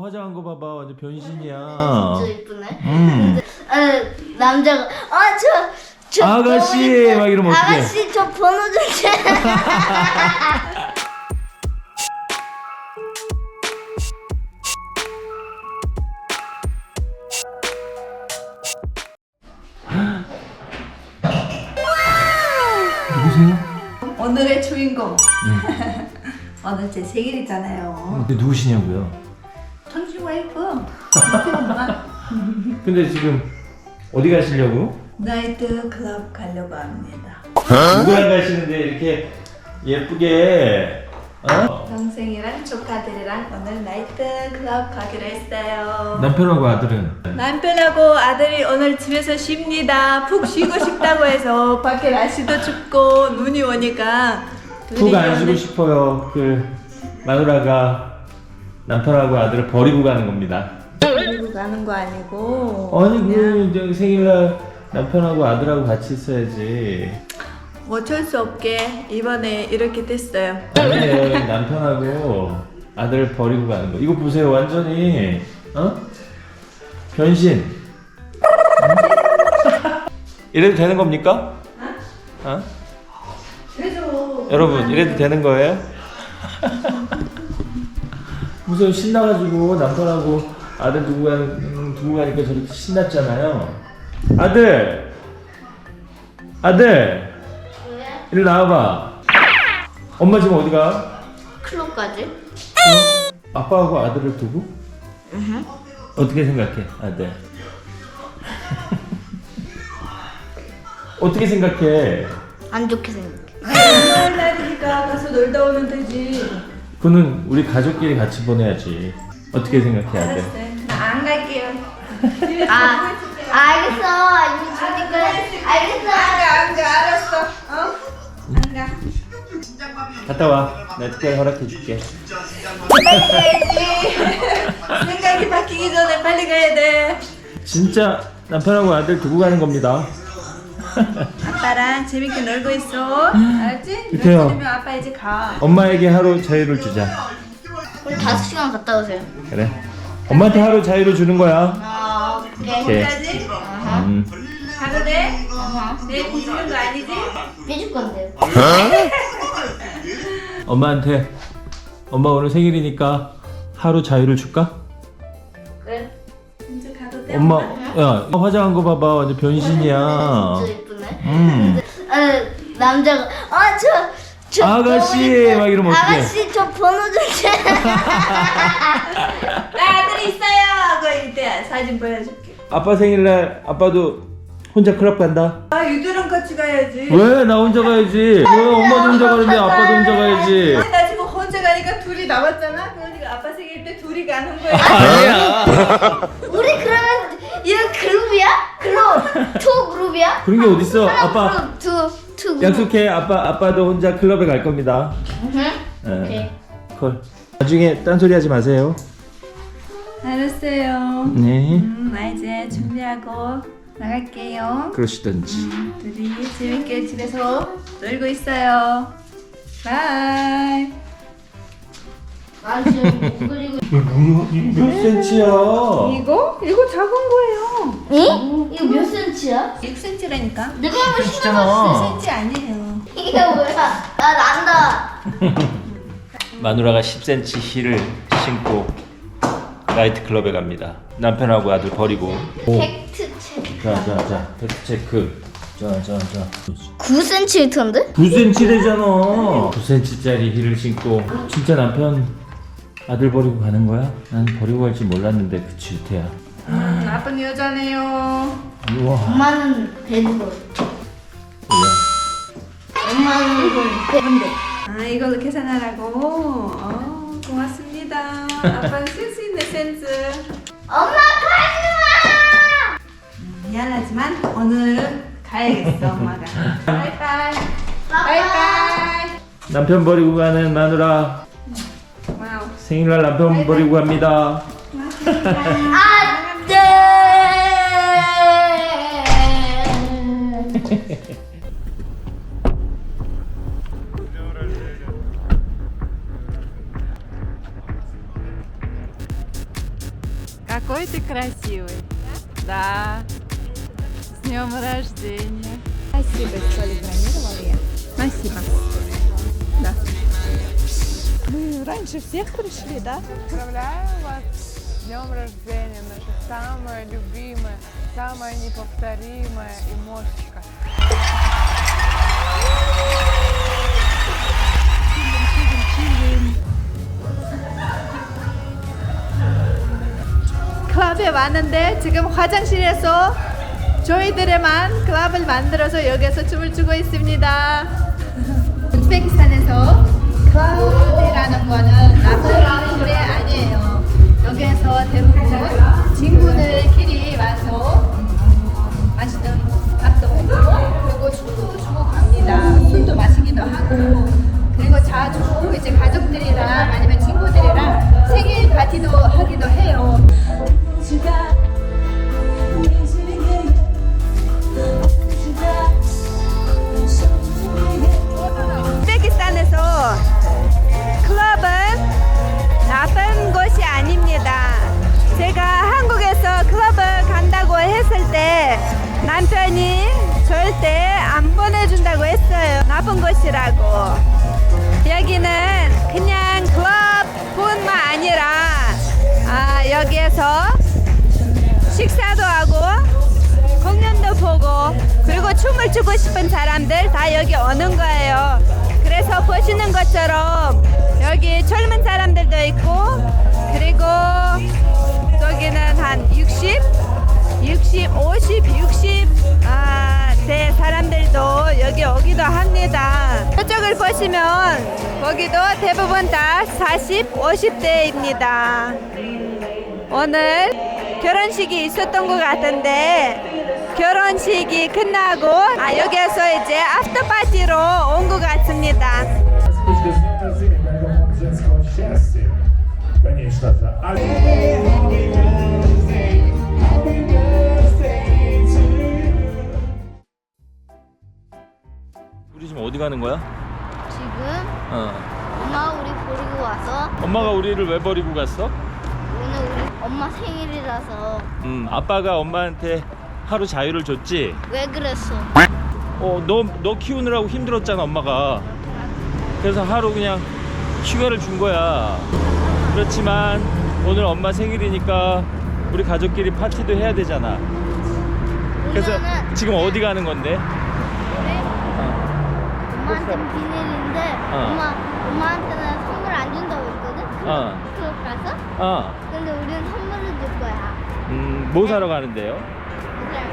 화장한 거 봐봐 완전 변신이야 진짜 이쁘네. 음. 아, 남자가 아 저 저 아가씨! 번호 좀- 막 이러면 어떡해. 아가씨 저 번호 좀 줘. 누구세요? 오늘의 주인공. 오늘 제 생일이잖아요. 근데 누구시냐고요? 엄마. 근데 지금 어디 가시려고? 나이트 클럽 가려고 합니다. 누구랑 가시는데 이렇게 예쁘게 어? 동생이랑 조카들이랑 오늘 나이트 클럽 가기로 했어요. 남편하고 아들은 남편하고 아들이 오늘 집에서 쉽니다. 푹 쉬고 싶다고 해서 밖에 날씨도 춥고 눈이 오니까 푹 안 쉬고 싶어요 그 마누라가 남편하고 아들을 버리고 가는 겁니다 데리고 가는 거 아니고 아니 그 이제 생일날 남편하고 아들하고 같이 있어야지 어쩔 수 없게 이번에 이렇게 됐어요. 아니에요 남편하고 아들을 버리고 가는 거 이거 보세요 완전히 어? 변신 응? 이래도 되는 겁니까? 어? 그래도 여러분 이래도 되는 거예요? 무슨 신나가지고 남편하고 아들 두고 가는 음, 두고 가니까 저렇게 신났잖아요. 아들, 아들, 왜? 이리 나와봐. 엄마 지금 어디 가? 클럽까지? 아빠하고 아들을 두고? 어떻게 생각해, 아들? 어떻게 생각해? 안 좋게 생각해. 오늘 날이니까 가서 놀다 오면 되지. 그는 우리 가족끼리 같이 보내야지. 어떻게 생각해, 아들? 알았어요. 나 안 갈게요. 아, 알겠어. 이미 주니까 알겠어. 안 가, 알았어. 어? 안 가. 갔다 와. 내가 특별히 허락해 줄게. 생각이 바뀌기 전에 빨리 가야 돼. 진짜 남편하고 아들 두고 가는 겁니다. 아빠랑 재밌게 놀고 있어. 알았지? 몇 이태요. 시면 아빠 이제 가. 엄마에게 하루 자유를 주자. 우리 다섯 시간 갔다 오세요. 그래. 엄마한테 하루 자유를 주는 거야. 아, 오케이. 오케이. 까지 음. 가도 돼? 내일 삐지는 거 아니지? 삐질 건데. 엄마한테 엄마 오늘 생일이니까 하루 자유를 줄까? 엄마, 야 화장한 거 봐봐 완전 변신이야. 진짜 이쁘네. 음. 아, 남자가 아 저 저 아가씨! 번호 좀- 막 이러면 어떡해. 아가씨 저 번호 좀 줘. 나 아들 있어요. 그 이때 사진 보여줄게. 아빠 생일날 아빠도 혼자 클럽 간다. 아 유두랑 같이 가야지. 왜 나 혼자 가야지? 왜 엄마도 혼자 가는데 아빠도 혼자 가야지? 아니, 나 지금 혼자 가니까 둘이 남았잖아. 그러니까 아빠 생일 때 둘이 가는 거야. 아니야. 우리 그러면 이거 그룹이야? 그룹 투 그룹이야? 그런 게 어딨어? 아빠 그룹 투투 그룹. 약속해. 아빠 아빠도 혼자 클럽에 갈 겁니다. 응. 예. 오케이. 콜. 나중에 딴소리 하지 마세요. 알았어요. 네. 음, 나 이제 준비하고 나갈게요. 그러시던지. 둘이 재밌게 집에서 놀고 있어요. 바이. 아 지금 못 그리고. 뭐야? 이게 몇 센치야? 이거? 이거 작은 거예요. 응? 이거 몇 센치야? 6cm라니까. 내가 한번 진짜잖아. 6cm 아니에요. 이게 뭐야? 나 난다. 마누라가 10cm 힐을 신고 나이트 클럽에 갑니다. 남편하고 아들 버리고. 오. 팩트 체크. 자, 자, 자. 팩트 체크. 자, 자, 자. 9cm던데? 9cm래잖아. 9cm짜리 힐을 신고 진짜 남편 아들 버리고 가는 거야? 난 버리고 갈 줄 몰랐는데 그치 유태야. 음, 아빠는 여자네요. 우와. 엄마는 배드볼. 뭐야? 엄마는 뭔데? 아 이걸로 계산하라고. 어, 고맙습니다. 아빠는 센스 있네 센스. 엄마 가지마. 미안하지만 오늘은 가야겠어 엄마가. 바이바이. 바이바이. 남편 버리고 가는 마누라 와우. 생일날 남편 버리고 갑니다. 안돼. Какой ты красивый. Да. С днем рождения. Спасибо, столик бронировал я. Спасибо. Да. Мы раньше всех пришли, да? Поздравляю вас с днем рождения, наша самая любимая, самая неповторимая имошечка. 클럽에 왔는데 지금 화장실에서 저희들에만 클럽을 만들어서 여기서 춤을 추고 있습니다. 우즈베키스탄에서 클럽 이라는 거는 노래 아니에요. 여기에서 대부분 친구들끼리 와서 맛있는 밥도 먹고 아, 여기에서 식사도 하고 공연도 보고 그리고 춤을 추고 싶은 사람들 다 여기 오는 거예요. 그래서 보시는 것처럼 여기 젊은 사람들도 있고 그리고 저기는 한 60, 60, 50, 60 아, 대 사람들도 여기 오기도 합니다. 저쪽을 보시면 거기도 대부분 다 40, 50대입니다. 오늘 결혼식이 있었던 것 같은데 결혼식이 끝나고 아, 여기에서 이제 아프터 파티로 온 것 같습니다. 우리 지금 어디 가는 거야? 지금 어. 엄마가 우리 버리고 와서 엄마가 우리를 왜 버리고 갔어? 엄마 생일이라서 음, 아빠가 엄마한테 하루 자유를 줬지? 왜 그랬어? 어, 너, 너 키우느라고 힘들었잖아, 엄마가. 그래서 하루 그냥 휴가를 준 거야. 그렇지만 오늘 엄마 생일이니까 우리 가족끼리 파티도 해야 되잖아. 그래서 우리는 지금 어디 가는 건데? 우리 어, 엄마한테는 비밀인데 어. 엄마 엄마한테는 선물 안 준다고 했거든. 어. 가서. 어, 근데 우리는 선물을 줄 거야. 음, 뭐 사러 가는데요? 그냥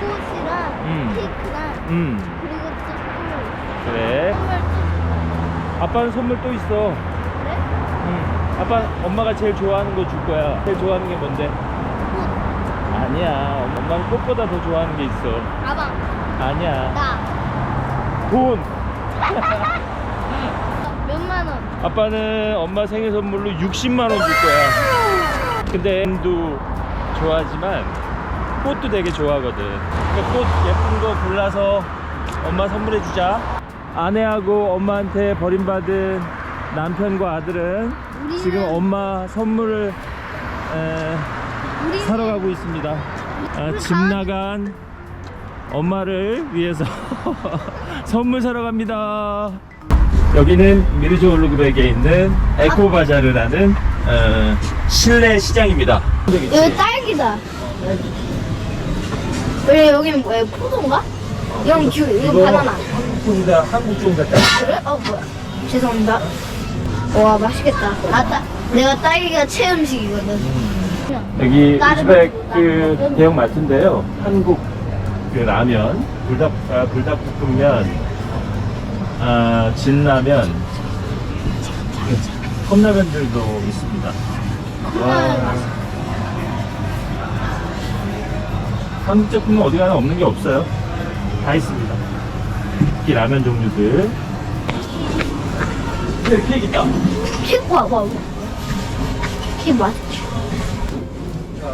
꽃이랑 음. 케이크랑 음, 그리고 또 선물. 그래. 선물 또 아빠는 선물 또 있어. 그래? 음, 아빠 엄마가 제일 좋아하는 거 줄 거야. 제일 좋아하는 게 뭔데? 꽃, 아니야. 엄마는 꽃보다 더 좋아하는 게 있어. 가방, 아니야. 나 돈. 원. 아빠는 엄마 생일 선물로 60만 원 줄 거야. 근데 엠도 좋아하지만 꽃도 되게 좋아하거든. 그러니까 꽃 예쁜 거 골라서 엄마 선물해 주자. 아내하고 엄마한테 버림받은 남편과 아들은 우리는- 지금 엄마 선물을 에, 우리 사러 가고 있습니다. 아, 집 다- 나간 엄마를 위해서 선물 사러 갑니다. 여기는 미르조 올루그백에 있는 에코바자르라는 어, 실내 시장입니다. 여기 딸기다. 왜 여기는 뭐야? 포도인가? 이건 귤, 이건 바나나. 한국 종자 한국 종자 딸. 그래? 어 뭐야? 죄송합니다. 와 맛있겠다. 나 따, 내가 딸기가 최 음식이거든. 여기 다른- 우즈벡 그 대형 마트인데요. 한국 그 라면, 불닭 아, 불닭볶음면, 아, 진라면, 그 컵라면들도 있습니다. 와. 한국 제품은 어디 가나 없는 게 없어요. 다 있습니다. 특히 라면 종류들. 네, 케이크 있다. ኬ이크 봐봐. 케이크 맛있지.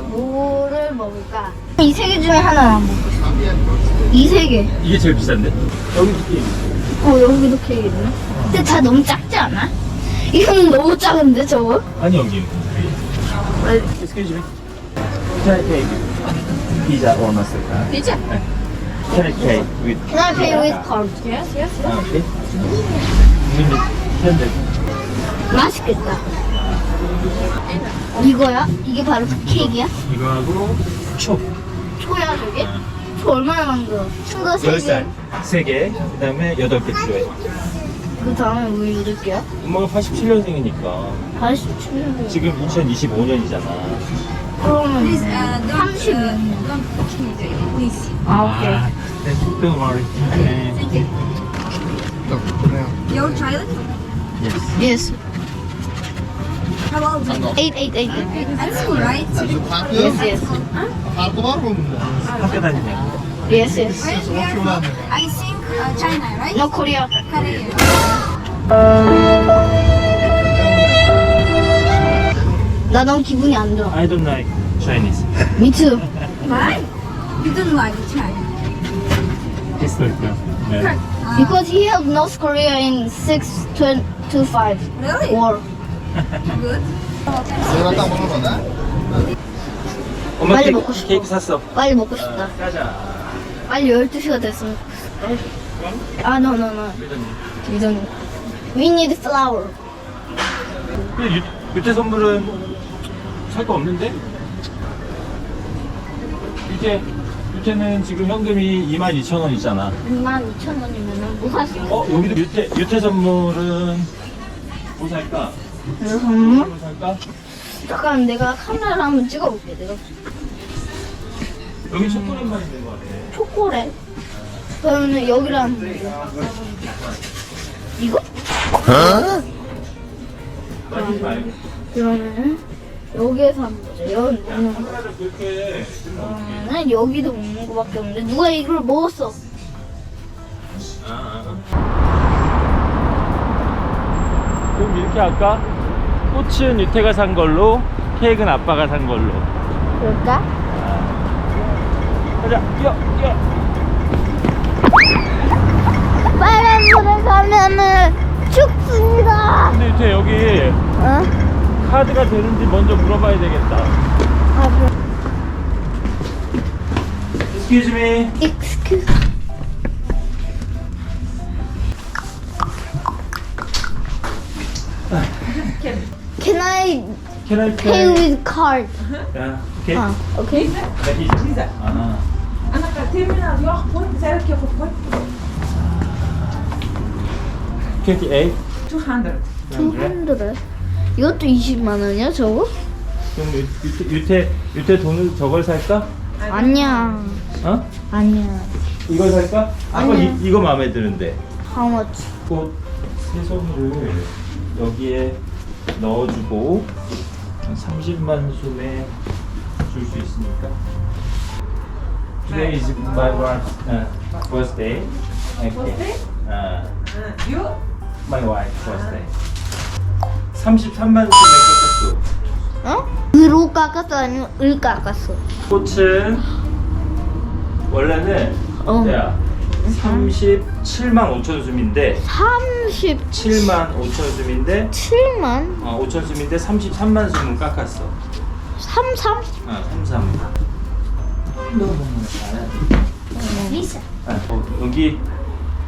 뭐를 먹을까? 이 세 개 중에 하나만 먹고 싶어. 이세 개. 이게 제일 비싼데? 여기 케이크. 어 여기도 케이크 있네. 근데 다 너무 작지 않아? 이거는 너무 작은데 저거? 아니 여기. Excuse me. Carrot cake. Pizza or mastercard. Pizza? Carrot cake with. Can I pay with card? Yes, yes. 아, 오케이. 근데 현대. 맛있겠다. 이거야? 이게 바로 그 케이크야? 이거하고 초. 초야 저게? 초 얼마나 만들어? 초가 세 개. 10살. 3개. 그 다음에 8개 필요해. 그 다음에 왜 여덟 개야? 엄마가 87년생이니까. 87년. 지금 2025년이잖아. 그러면 uh, 30. please. 아 오케이. don't worry. 네. Your child? Yes. How old? Eight, eight, eight, eight. At school, right? Yes, yes. Farkı var mı bunda? 학교 다니냐? Yes, yes. Where, where from? I think uh, China, right? No Korea. Korea. 나 너무 기분이 안 좋아. I don't like Chinese. Me too. Why? You don't like China. historical. 네. Because he held North Korea in 6 to, To 5 Really? war. Good. Sıradan bunu bana. 엄마 빨리 케이크, 먹고 싶어. 케이크 샀어. 빨리 먹고 싶다. 가자. 빨리 12시가 됐으면 아, no, no, no. We don't. We need flour. 근데 유, 유태 선물은 살 거 없는데? 유태, 유태는 지금 현금이 22,000원 있잖아. 22,000원이면은 뭐 있어? 어, 여기도 유태, 유태 선물은 뭐 살까? 살까? 잠깐 내가 카메라를 한번 찍어볼게. 내가 여기 초콜릿만 있는 거 같아. 초콜릿. 한번 보자. 이거? 빠지지 말고. 그러면은 여기에서 한번 보자. 여기 먹는 거. 카메라를 그렇게. 그러면은 여기도 먹는 거밖에 없는데 누가 이걸 먹었어? 아, 아. 그럼 이렇게 할까? 꽃은 유태가 산 걸로, 케이크는 아빠가 산 걸로. 그럴까? 가자, 뛰어, 뛰어. 빨간 물에 가면은 춥습니다. 근데 유태 여기 어? 카드가 되는지 먼저 물어봐야 되겠다. 아, 그럼. Excuse me. Excuse. Can I Can I pay pay? with card? 야, 오케이. 아, 오케이. 비자. 아. Twenty-eight. 200. 200. 이것도 20만 원이야, 저거? 그럼 유- 유태, 유태, 유태 돈을 저걸 살까? 아니야. 어? 아니야. 이걸 살까? 아빠 아니야. 이, 이거 마음에 드는데. How much? 꽃 새송이를 여기에 넣어주고 한 30만 숨에 줄 수 있으니까. Today is my wife uh, birthday. Okay. Uh, You? my wife birthday. 33만 숨에 깎았어. 어? 으로 깎았어? 아니면 을 깎았어? 꽃은 원래는 어. 야 37만 5천 숨인데 37만? 7만 5천 숨인데 어, 5천 숨인데 33만 숨은 깎았어. 33? 아, 33. 비싸. 아, 어, 여기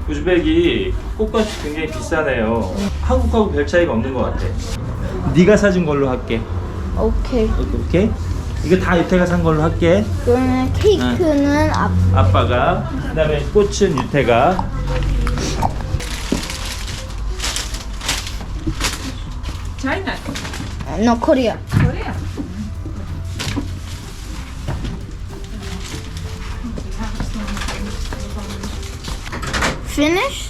우즈벡이 꽃값이 굉장히 비싸네요. 한국하고 별 차이가 없는 것 같아. 네가 사준 걸로 할게. 오케이. 오케이? 이거 다 유태가 산 걸로 할게. 그러면 케이크는 앞. 아빠가 그다음에 꽃은 유태가 China. No, Korea. Korea. Finish?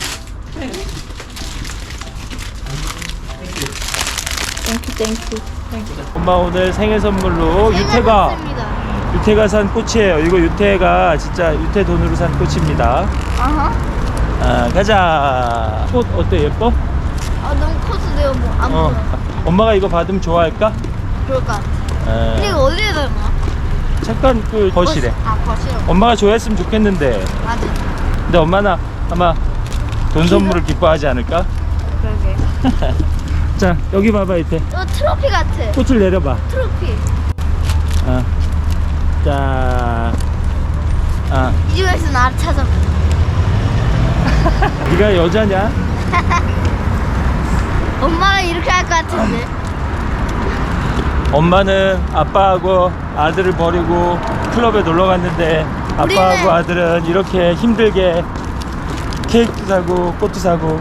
Thank you, thank you. 엄마 오늘 생일 선물로 유태가. 유태가 산 꽃이에요. 이거 유태가 진짜 유태 돈으로 산 꽃입니다. 아하. 아, 가자. 꽃 어때 예뻐? 아 너무 커서 내가 뭐안 어. 보여. 엄마가 이거 받으면 좋아할까? 그럴 것 같아. 아, 근데 이거 어디에 담아? 잠깐 그 거실에. 아 거실에. 엄마가 좋아했으면 좋겠는데. 맞아. 근데 엄마는 아마 돈 선물을 기뻐하지 않을까? 그러게. 자 여기 봐봐 이태 이거 트로피 같아. 꽃을 내려봐. 트로피. 아. 자, 아, 이 중에서 나를 찾아. 네가 여자냐? 엄마랑 이렇게 할 것 같은데. 엄마는 아빠하고 아들을 버리고 클럽에 놀러 갔는데 아빠하고 우리는- 아들은 이렇게 힘들게 케이크도 사고 꽃도 사고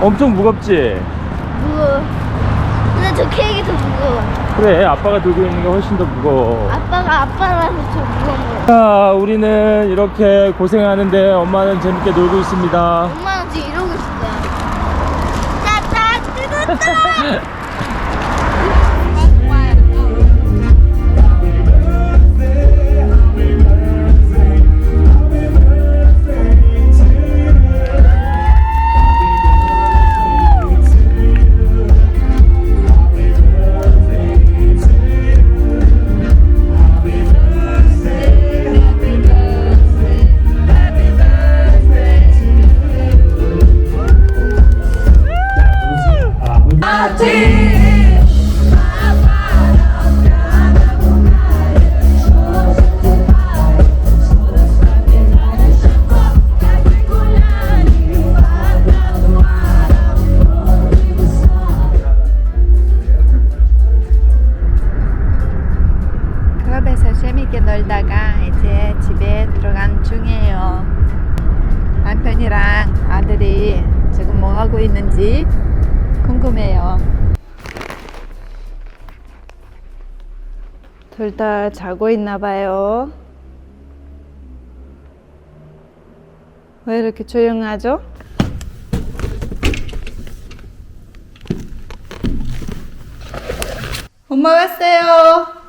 엄청 무겁지? 무거워. 근데 저 케이크 더 무거워. 그래 아빠가 들고 있는 게 훨씬 더 무거워 아빠가 아빠라서 저 무거운 거. 자 우리는 이렇게 고생하는데 엄마는 재밌게 놀고 있습니다 엄마는 지금 이러고 있을 거야. 짜짜 뜨겁다. 재밌게 놀다가 이제 집에 들어간 중이에요. 남편이랑 아들이 지금 뭐 하고 있는지 궁금해요. 둘 다 자고 있나 봐요. 왜 이렇게 조용하죠? 엄마 왔어요.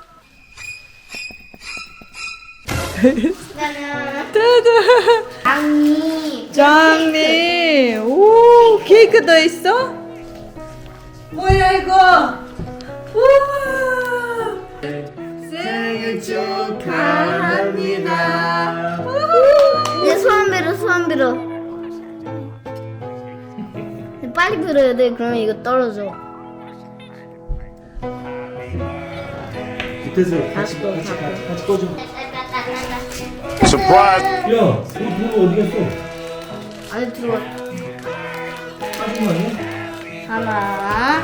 아니. 짱미. 오, 케이크도 있어? 뭐야 이거? 우와. 생일 축하합니다. 내 소원 빌어 소원 빌어. 빨리 빌어야 돼. 그러면 이거 떨어져. 밑에서 같이 꺼 같이 같이, 같이 꺼줘 Surprise! 야 이거 누구 어디 갔어? 안에 들어와. 빠진 거 아니야? 하나.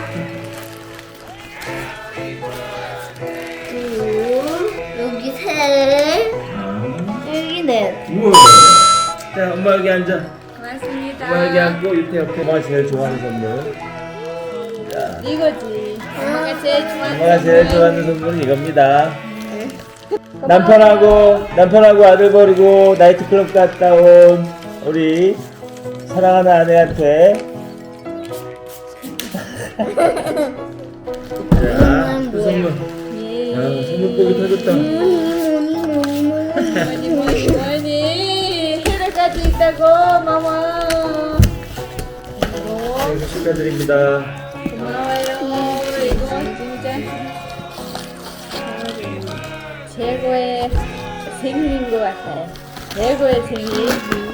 둘. 여기 셋. 여기 넷. 우와 자 엄마 여기 앉아 고맙습니다 엄마 여기 앉고 밑에 옆에 엄마가 제일 좋아하는 선물 이거지. 엄마가 제일 좋아하는 엄마가 제일 좋아하는 선물은 이겁니다 남편하고 남편하고 아들 버리고 나이트클럽 갔다 온 우리 사랑하는 아내한테 자, 그 선물. 아, 선물복이 터졌다. 뭐니? 해를 있다고 마마. 축하드립니다. 최고의 생일인 것 같아요. 최고의 생일.